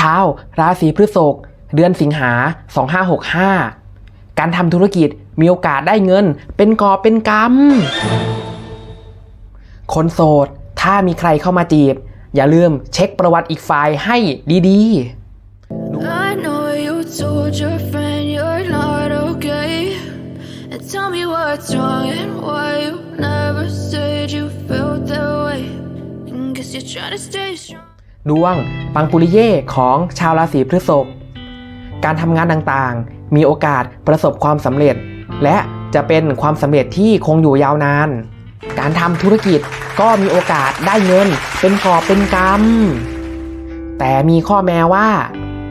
ชาว ราศีพฤษภเดือนสิงหา 2565 การทำธุรกิจมีโอกาสได้เงิน เป็นกอเป็นกำคนโสด ถ้ามีใครเข้ามาจีบ อย่าลืมเช็คประวัติอีกฝ่ายให้ดีๆ okay. you you ดวงปังปุริเย่ของชาวราศีพฤษภการทำงานต่างๆ มีโอกาสประสบความสำเร็จ และจะเป็นความสำเร็จที่คงอยู่ยาวนาน การทำธุรกิจก็มีโอกาสได้เงิน เป็นกอบเป็นกำแต่มีข้อแม้ว่า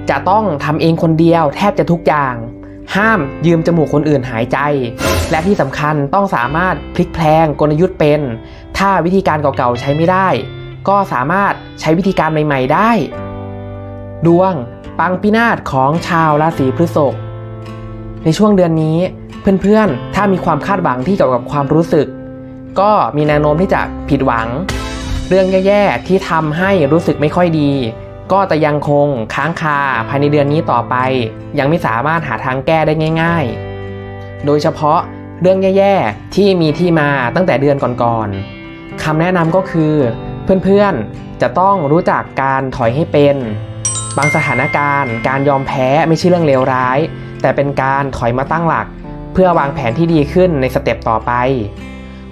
จะต้องทำเองคนเดียวแทบจะทุกอย่าง ห้ามยืมจมูกคนอื่นหายใจ และที่สำคัญต้องสามารถพลิกแพลงกลยุทธ์เป็น ถ้าวิธีการเก่าๆใช้ไม่ได้ ก็สามารถใช้วิธีการใหม่ ๆ ได้ ดวงปังพินาศของชาวราศีพฤษภในช่วงเดือนนี้เพื่อนๆ ถ้ามีความคาดหวังที่เกี่ยวกับความรู้สึก ก็มีแนวโน้มที่จะผิดหวัง เรื่องแย่ๆที่ทำให้รู้สึกไม่ค่อยดี ก็จะยังคงค้างคาภายในเดือนนี้ต่อไป ยังไม่สามารถหาทางแก้ได้ง่าย ๆ โดยเฉพาะเรื่องแย่ๆที่มีที่มาตั้งแต่เดือนก่อนๆคำแนะนำก็คือ เพื่อนๆ จะต้องรู้จักการถอยให้เป็น บางสถานการณ์ การยอมแพ้ไม่ใช่เรื่องเลวร้าย แต่เป็นการถอยมาตั้งหลัก เพื่อวางแผนที่ดีขึ้นในสเต็ปต่อไป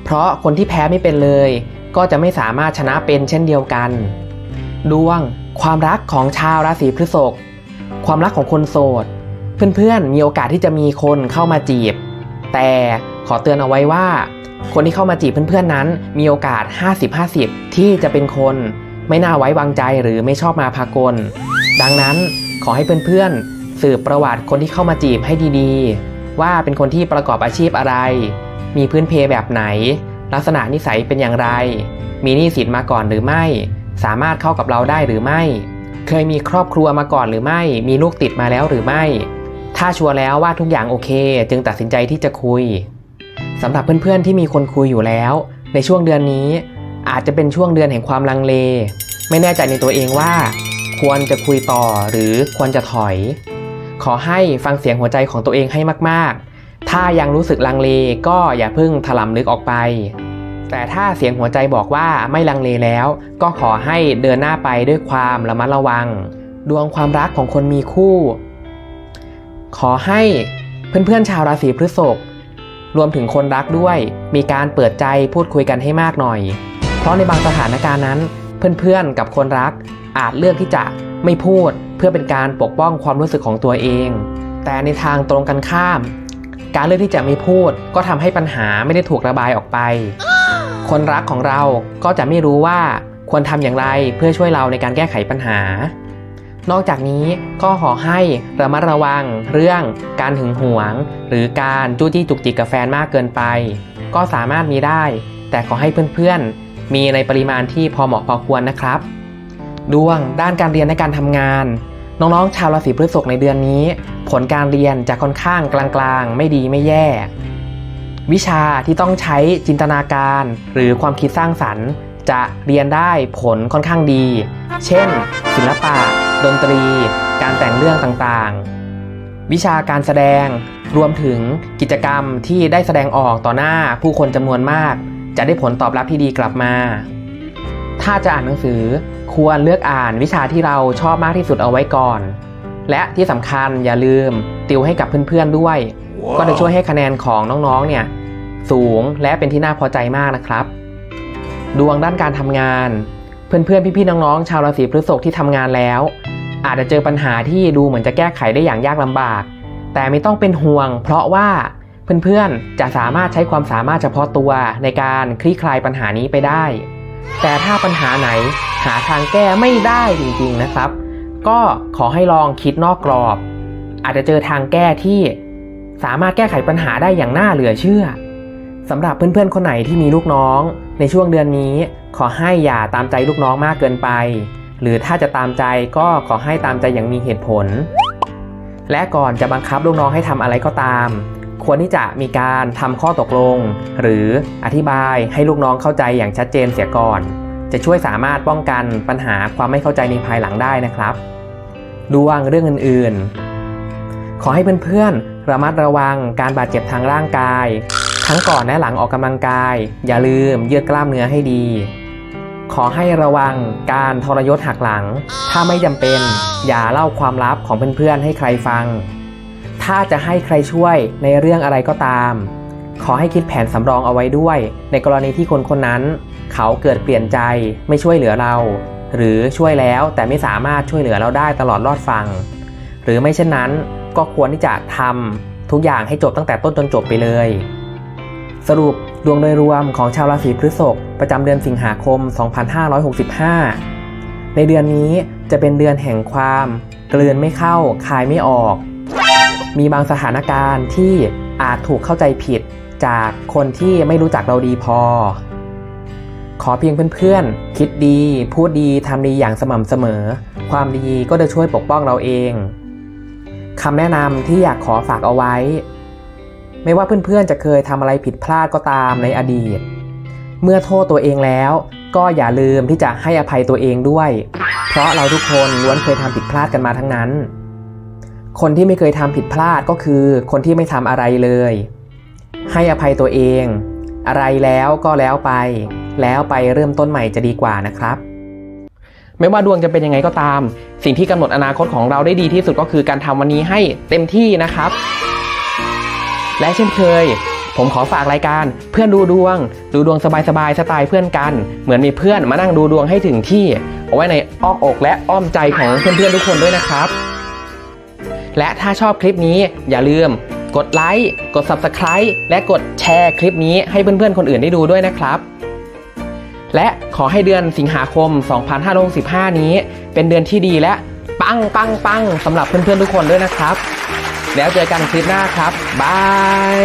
เพราะคนที่แพ้ไม่เป็นเลย ก็จะไม่สามารถชนะเป็นเช่นเดียวกัน ดวง ความรักของชาวราศีพฤษภความรักของคนโสด เพื่อนๆ มีโอกาสที่จะมีคนเข้ามาจีบ แต่ขอเตือนเอาไว้ว่า คนที่เข้ามาจีบเพื่อนๆนั้น มีโอกาส 50-50 ที่จะเป็นคนไม่น่าไว้วางใจหรือไม่ชอบมาพากล ดังนั้นขอให้เพื่อนๆ สืบประวัติคนที่เข้ามาจีบให้ดีๆ ว่าเป็นคนที่ประกอบอาชีพอะไร มีพื้นเพแบบไหน ลักษณะนิสัยเป็นอย่างไร มีหนี้สินมาก่อนหรือไม่ สามารถเข้ากับเราได้หรือไม่ เคยมีครอบครัวมาก่อนหรือไม่ มีลูกติดมาแล้วหรือไม่ ถ้าชัวร์แล้วว่าทุกอย่างโอเค จึงตัดสินใจที่จะคุย สำหรับเพื่อนๆที่มีคนคุยอยู่แล้ว ในช่วงเดือนนี้ อาจจะเป็นช่วงเดือนแห่งความลังเล ไม่แน่ใจในตัวเองว่า ควรจะคุยต่อหรือควรจะถอย ขอให้ฟังเสียงหัวใจของตัวเองให้มากๆ ถ้ายังรู้สึกลังเลก็อย่าเพิ่งถลำลึกออกไป แต่ถ้าเสียงหัวใจบอกว่าไม่ลังเลแล้ว ก็ขอให้เดินหน้าไปด้วยความระมัดระวัง ดวงความรักของคนมีคู่ ขอให้เพื่อนๆชาวราศีพฤษภ รวมถึงคนรักด้วย มีการเปิดใจพูดคุยกันให้มากหน่อย เพราะในบางสถานการณ์นั้น เพื่อนๆกับคนรัก อาจเลือกที่จะไม่พูดเพื่อเป็นการปกป้องความรู้สึกของตัวเอง แต่ในทางตรงกันข้าม การเลือกที่จะไม่พูด ก็ทำให้ปัญหาไม่ได้ถูกระบายออกไป คนรักของเราก็จะไม่รู้ว่าควรทำอย่างไรเพื่อช่วยเราในการแก้ไขปัญหา นอกจากนี้ก็ขอให้ระมัดระวังเรื่องการหึงหวง หรือการจู้จี้จุกจิกกับแฟนมากเกินไป ก็สามารถมีได้ แต่ขอให้เพื่อนๆ มีในปริมาณที่พอเหมาะพอควรนะครับ ดวงด้านการเรียนและการทำงาน น้องๆ ชาวราศีพฤษภในเดือนนี้ ผลการเรียนจะค่อนข้างกลางๆ ไม่ดีไม่แย่ วิชาที่ต้องใช้จินตนาการ หรือความคิดสร้างสรรค์ จะเรียนได้ผลค่อนข้างดี เช่น ศิลปะ ดนตรี การแต่งเรื่องต่างๆ วิชาการแสดง รวมถึงกิจกรรมที่ได้แสดงออกต่อหน้าผู้คนจำนวนมาก จะได้ผลตอบรับที่ดีกลับมา ถ้าจะอ่านหนังสือควรเลือกอ่านวิชาที่เราชอบมากที่สุดเอาไว้ก่อน และที่สำคัญอย่าลืมติวให้กับเพื่อนๆด้วยก็จะช่วยให้คะแนนของน้องๆเนี่ยสูงและเป็นที่น่าพอใจมากนะครับ ดวงด้านการทำงาน เพื่อนๆ พี่ๆ น้องๆ ชาวราศีพฤษภที่ทำงานแล้ว อาจจะเจอปัญหาที่ดูเหมือนจะแก้ไขได้อย่างยากลำบาก แต่ไม่ต้องเป็นห่วง เพราะว่าเพื่อนๆ จะสามารถใช้ความสามารถเฉพาะตัวในการคลี่คลายปัญหานี้ไปได้ แต่ถ้าปัญหาไหนหาทางแก้ไม่ได้จริงๆนะครับ ก็ขอให้ลองคิดนอกกรอบ อาจจะเจอทางแก้ที่สามารถแก้ไขปัญหาได้อย่างน่าเหลือเชื่อสำหรับเพื่อนๆ คนไหนที่มีลูกน้อง ในช่วงเดือนนี้ขอให้อย่าตามใจลูกน้องมากเกินไป หรือถ้าจะตามใจก็ขอให้ตามใจอย่างมีเหตุผล และก่อนจะบังคับลูกน้องให้ทำอะไรก็ตาม ควรที่จะมีการทำข้อตกลง หรืออธิบายให้ลูกน้องเข้าใจอย่างชัดเจนเสียก่อน จะช่วยสามารถป้องกันปัญหาความไม่เข้าใจในภายหลังได้นะครับดวงเรื่องอื่นๆ ขอให้เพื่อนๆ ระมัดระวังการบาดเจ็บทางร่างกาย ทั้งก่อนและหลังออกกำลังกาย อย่าลืมยืดกล้ามเนื้อให้ดี ขอให้ระวังการทรยศหักหลัง ถ้าไม่จำเป็นอย่าเล่าความลับของเพื่อนๆให้ใครฟัง ถ้าจะให้ใครช่วยในเรื่องอะไรก็ตาม ขอให้คิดแผนสำรองเอาไว้ด้วย ในกรณีที่คนคนนั้น เขาเกิดเปลี่ยนใจไม่ช่วยเหลือเรา หรือช่วยแล้วแต่ไม่สามารถช่วยเหลือเราได้ตลอดรอดฟัง หรือไม่เช่นนั้นก็ควรที่จะทำทุกอย่างให้จบตั้งแต่ต้นจนจบไปเลย สรุป ดวงโดยรวมของชาวราศีพฤษภประจำเดือนสิงหาคม 2565 ในเดือนนี้จะเป็นเดือนแห่งความกลืนไม่เข้าคายไม่ออก มีบางสถานการณ์ที่อาจถูกเข้าใจผิดจากคนที่ไม่รู้จักเราดีพอ ขอเพียงเพื่อนๆ คิดดี พูดดีทำดีอย่างสม่ำเสมอ ความดีก็จะช่วยปกป้องเราเองคำแนะนำที่อยากขอฝากเอาไว้ ไม่ว่าเพื่อนๆจะเคยทำอะไรผิดพลาดก็ตามในอดีต เมื่อโทษตัวเองแล้ว ก็อย่าลืมที่จะให้อภัยตัวเองด้วย เพราะเราทุกคนล้วนเคยทำผิดพลาดกันมาทั้งนั้น คนที่ไม่เคยทำผิดพลาดก็คือคนที่ไม่ทำอะไรเลย ให้อภัยตัวเอง อะไรแล้วก็แล้วไป แล้วไปเริ่มต้นใหม่จะดีกว่านะครับไม่ว่าดวงจะเป็นยังไงก็ตาม สิ่งที่กำหนดอนาคตของเราได้ดีที่สุดก็คือการทำวันนี้ให้เต็มที่นะครับ และเช่นเคย ผมขอฝากรายการเพื่อนดูดวง ดูดวงสบายๆสไตล์เพื่อนกัน เหมือนมีเพื่อนมานั่งดูดวงให้ถึงที่ เอาไว้ในอ้อมอกและอ้อมใจของเพื่อนๆทุกคนด้วยนะครับ และถ้าชอบคลิปนี้อย่าลืม กดไลค์กด Subscribe และกดแชร์คลิปนี้ให้เพื่อนๆคนอื่นได้ดูด้วยนะครับและขอให้เดือนสิงหาคม 2565 นี้ เป็นเดือนที่ดีและ ปังปังปังสำหรับเพื่อนๆทุกคนด้วยนะครับ แล้วเจอกันคลิปหน้าครับบาย